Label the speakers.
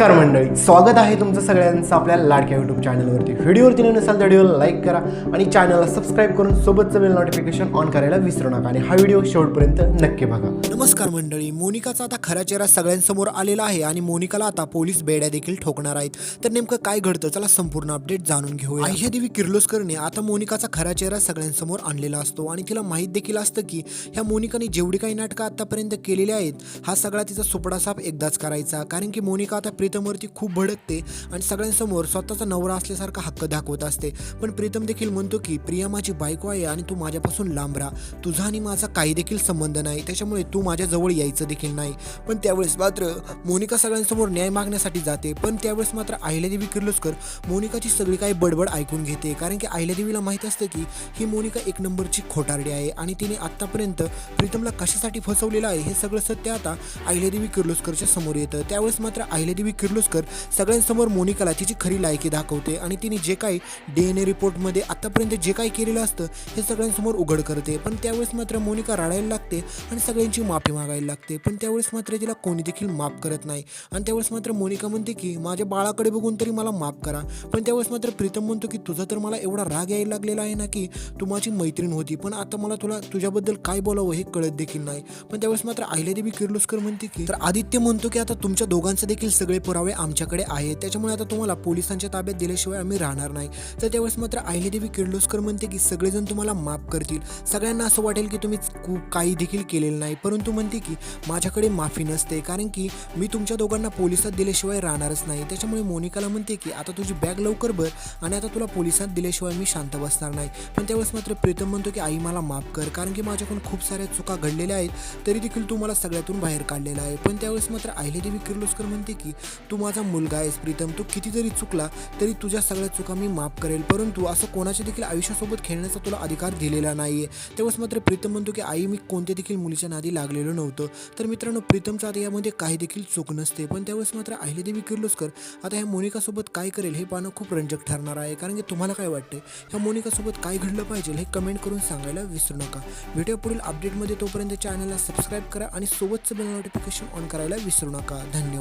Speaker 1: नमस्कार मंडळी स्वागत आहे तुमचं सगळ्यांचं आपल्या लाडक्या यूट्यूब चॅनलवरती व्हिडिओवरती नवीन नसाल तर व्हिडिओला लाईक करा आणि चॅनलला सबस्क्राईब करून सोबतचं बेल नोटिफिकेशन ऑन करायला विसरू नका आणि हा व्हिडिओ शेवटपर्यंत नक्की बघा.
Speaker 2: नमस्कार मंडळी मोनिकाचा आता खरा चेहरा सगळ्यांसमोर आलेला आहे आणि मोनिकाला आता पोलीस बेड्या देखील ठोकणार आहेत. तर नेमकं काय घडतं? चला संपूर्ण अपडेट जाणून घेऊया. अह्यादेवी किर्लोस्करने आता मोनिकाचा खरा चेहरा सगळ्यांसमोर आणलेला असतो आणि तिला माहीत देखील असतं की ह्या मोनिकाने जेवढी काही नाटकं आतापर्यंत केलेली आहेत हा सगळा तिचा सुपडा साप एकदाच करायचा. कारण की मोनिका आता प्रीतमवरती खूप भडकते आणि सगळ्यांसमोर स्वतःचा नवरा असल्यासारखा हक्क दाखवत असते. पण प्रीतम देखील म्हणतो की प्रिया माझी बायको आहे आणि तू माझ्यापासून लांब राहा. तुझा आणि माझा काही देखील संबंध नाही. त्याच्यामुळे तू माझ्याजवळ यायचं देखील नाही. पण त्यावेळेस मात्र मोनिका सगळ्यांसमोर न्याय मागण्यासाठी जाते. पण त्यावेळेस मात्र अहिल्यादेवी किर्लोस्कर मोनिकाची सगळी काही बडबड ऐकून घेते. कारण की अहिल्यादेवीला माहीत असतं की ही मोनिका एक नंबरची खोटारडी आहे आणि तिने आत्तापर्यंत प्रीतमला कशासाठी फसवलेलं आहे हे सगळं सत्य आता अहिल्यादेवी किर्लोस्करच्या समोर येतं. त्यावेळेस मात्र अहिल्यादेवी किर्लोस्कर सगळ्यांसमोर मोनिकाला तिची खरी लायकी दाखवते आणि तिने जे काही डी एन ए रिपोर्टमध्ये आत्तापर्यंत जे काही केलेलं असतं हे सगळ्यांसमोर उघड करते. पण त्यावेळेस मात्र मोनिका रडायला लागते आणि सगळ्यांची माफी मागायला लागते. पण त्यावेळेस मात्र तिला कोणी देखील माफ करत नाही. आणि त्यावेळेस मात्र मोनिका म्हणते की माझ्या बाळाकडे बघून तरी मला माफ करा. पण त्यावेळेस मात्र प्रीतम म्हणतो की तुझा तर मला एवढा राग यायला लागलेला आहे ना की तू माझी मैत्रीण होती. पण आता मला तुला तुझ्याबद्दल काय बोलावं हे कळत देखील नाही. पण त्यावेळेस मात्र आहिल्यादेवी किर्लोस्कर म्हणते की तर आदित्य म्हणतो की आता तुमच्या दोघांचे देखील सगळे पुरावे आमच्याकडे आहेत. त्याच्यामुळे आता तुम्हाला पोलिसांच्या ताब्यात दिल्याशिवाय आम्ही राहणार नाही. तर त्यावेळेस मात्र अहिल्यादेवी किर्लोस्कर म्हणते की सगळेजण तुम्हाला माफ करतील. सगळ्यांना असं वाटेल की तुम्ही खूप काही देखील केलेलं नाही. परंतु म्हणते की माझ्याकडे माफी नसते. कारण की मी तुमच्या दोघांना पोलिसात दिल्याशिवाय राहणारच नाही. त्याच्यामुळे मोनिकाला म्हणते की आता तुझी बॅग लवकर भर आणि आता तुला पोलिसात दिल्याशिवाय मी शांत बसणार नाही. पण त्यावेळेस मात्र प्रीतम म्हणतो की आई मला माफ कर. कारण की माझ्याकडून खूप साऱ्या चुका घडलेल्या आहेत. तरी देखील तू मला सगळ्यातून बाहेर काढलेला आहे. पण त्यावेळेस मात्र अहिल्यादेवी किर्लोस्कर म्हणते की तू माझा मुलगा आहेस प्रीतम. तू किती जरी चुकला तरी तुझ्या सगळ्या चुका मी माफ करेल. परंतु असं कोणाच्या देखील आयुष्यासोबत खेळण्याचा तुला अधिकार दिलेला नाही आहे तेव्हाच मात्र प्रीतम म्हणतो की आई मी कोणत्या देखील मुलीच्या नादी लागलेलो नव्हतं. तर मित्रांनो प्रीतमचं आता यामध्ये काही देखील चूक नसते. पण त्यावेळेस मात्र अहिल्यादेवी किर्लोस्कर आता ह्या मोनिकासोबत काय करेल हे पाहणं खूप रंजक ठरणार आहे. कारण की तुम्हाला काय वाटतं ह्या मोनिकासोबत काय घडलं पाहिजे हे कमेंट करून सांगायला विसरू नका. व्हिडिओ पुढील अपडेटमध्ये तोपर्यंत चॅनलला सबस्क्राईब करा आणि सोबतचं बेल नोटिफिकेशन ऑन करायला विसरू नका. धन्यवाद.